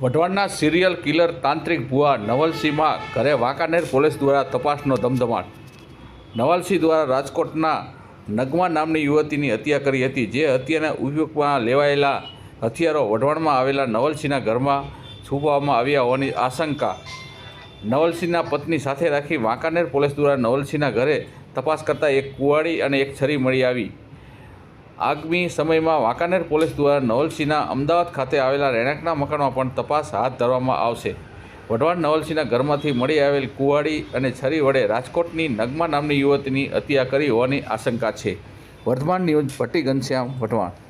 વઢવાણના serial killer તાંત્રિક ભુવા નવલસિંહમાં ઘરે Wankaner police દ્વારા તપાસનો ધમધમાટ. નવલસિંહ દ્વારા રાજકોટના નગમા નામની યુવતીની હત્યા કરી હતી, જે હત્યાના ઉપયોગમાં લેવાયેલા હથિયારો વઢવાણમાં આવેલા નવલસિંહના ઘરમાં છુપાવવામાં આવ્યા હોવાની આશંકા. નવલસિંહના પત્ની સાથે રાખી વાંકાનેર પોલીસ દ્વારા નવલસિંહના ઘરે તપાસ કરતાં એક કુવાડી અને એક છરી મળી આવી. આગામી સમયમાં વાંકાનેર પોલીસ દ્વારા નવલસિંહના અમદાવાદ ખાતે આવેલા રહેણાંકના મકાનમાં પણ તપાસ હાથ ધરવામાં આવશે. વઢવાણ નવલસિંહના ઘરમાંથી મળી આવેલ કુવાડી અને છરી વડે રાજકોટની નગમા નામની યુવતીની હત્યા કરી હોવાની આશંકા છે. વર્ધમાન ન્યૂઝ ભટ્ટી ઘનશ્યામ, વઢવાણ.